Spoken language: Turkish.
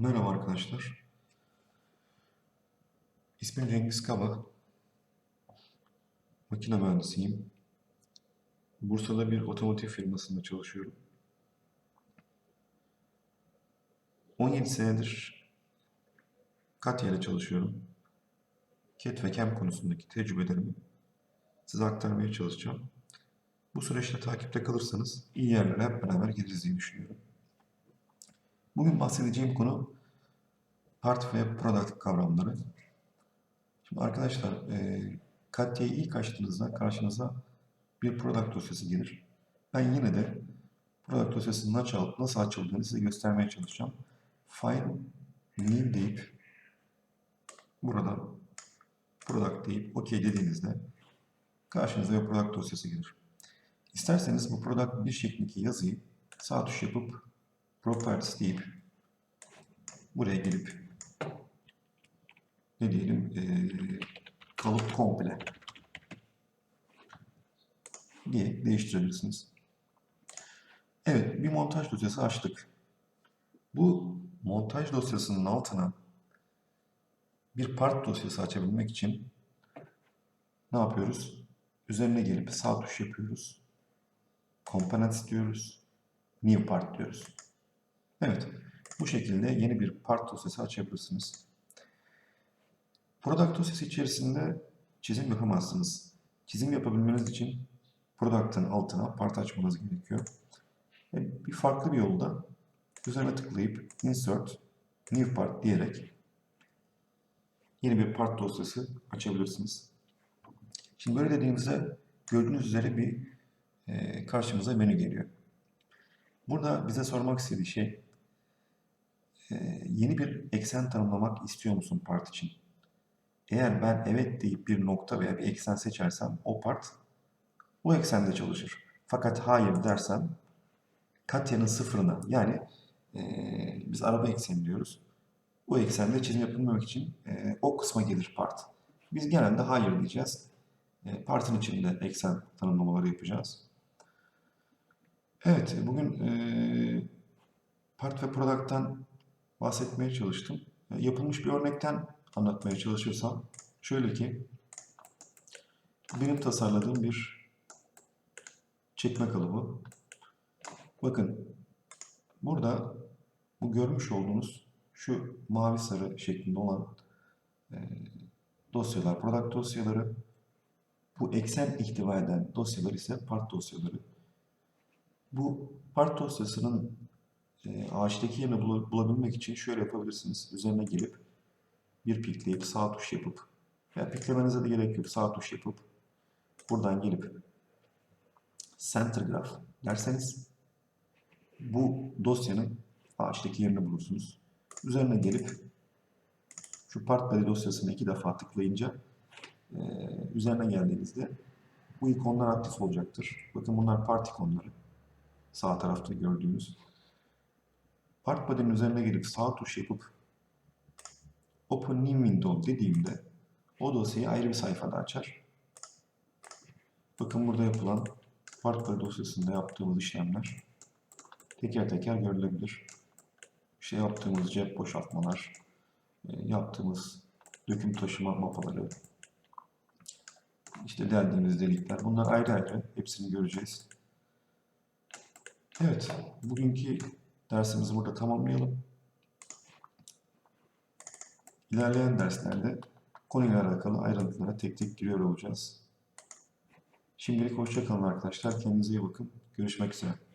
Merhaba arkadaşlar. İsmim Cengiz Kaba. Makine mühendisiyim. Bursa'da bir otomotiv firmasında çalışıyorum. 17 senedir Katya ile çalışıyorum. CAD ve CAM konusundaki tecrübelerimi size aktarmaya çalışacağım. Bu süreçte takipte kalırsanız iyi yerlere hep beraber geliriz diye düşünüyorum. Bugün bahsedeceğim konu part ve product kavramları. Şimdi arkadaşlar, e, Katya'yı ilk açtığınızda karşınıza bir product dosyası gelir. Ben yine de product dosyasının nasıl, nasıl açıldığını size göstermeye çalışacağım. File new deyip burada product deyip OK dediğinizde karşınıza bir product dosyası gelir. İsterseniz bu product bir şeklindeki yazıyı sağ tuş yapıp properties deyip buraya gelip ne diyelim eee kalıp komple diye değiştirebilirsiniz. Evet bir montaj dosyası açtık. Bu montaj dosyasının altına bir part dosyası açabilmek için ne yapıyoruz? Üzerine gelip sağ tuş yapıyoruz. Components diyoruz. New part diyoruz. Evet. Bu şekilde yeni bir part dosyası açabilirsiniz. Product dosyası içerisinde çizim yapamazsınız. Çizim yapabilmeniz için product'ın altına part açmanız gerekiyor. Ve bir farklı bir yolda üzerine tıklayıp insert new part diyerek yeni bir part dosyası açabilirsiniz. Şimdi böyle dediğimizde gördüğünüz üzere bir karşımıza menü geliyor. Burada bize sormak istediği şey yeni bir eksen tanımlamak istiyor musun part için? Eğer ben evet deyip bir nokta veya bir eksen seçersem o part o eksende çalışır. Fakat hayır dersem Katya'nın sıfırına yani e, biz araba ekseni diyoruz. O eksende çizim yapılmamak için e, o kısma gelir part. Biz genelde hayır diyeceğiz. E, partın içinde eksen tanımlamaları yapacağız. Evet, bugün e, part ve product'tan bahsetmeye çalıştım. E, yapılmış bir örnekten anlatmaya çalışırsam şöyle ki benim tasarladığım bir çekme kalıbı. Bakın burada bu görmüş olduğunuz şu mavi sarı şeklinde olan e, dosyalar, product dosyaları bu eksen ihtiva eden dosyalar ise part dosyaları. Bu part dosyasının e, ağaçtaki yerini bula- bulabilmek için şöyle yapabilirsiniz. Üzerine gelip bir pikleyip sağ tuş yapıp ya piklemenize de gerek yok. Sağ tuş yapıp buradan gelip center graph derseniz bu dosyanın ağaçtaki yerini bulursunuz. Üzerine gelip şu part body dosyasını iki defa tıklayınca e, üzerine geldiğinizde bu ikonlar aktif olacaktır. Bakın bunlar part ikonları. Sağ tarafta gördüğünüz. Part body'nin üzerine gelip sağ tuş yapıp Open New Window dediğimde o dosyayı ayrı bir sayfada açar. Bakın burada yapılan part body dosyasında yaptığımız işlemler teker teker görülebilir. İşte yaptığımız cep boşaltmalar, e, yaptığımız döküm taşıma mapaları, işte deldiğimiz delikler. Bunlar ayrı ayrı. Hepsini göreceğiz. Evet, bugünkü dersimizi burada tamamlayalım. İlerleyen derslerde konuyla alakalı ayrıntılara tek tek giriyor olacağız. Şimdilik hoşça kalın arkadaşlar. Kendinize iyi bakın. Görüşmek üzere.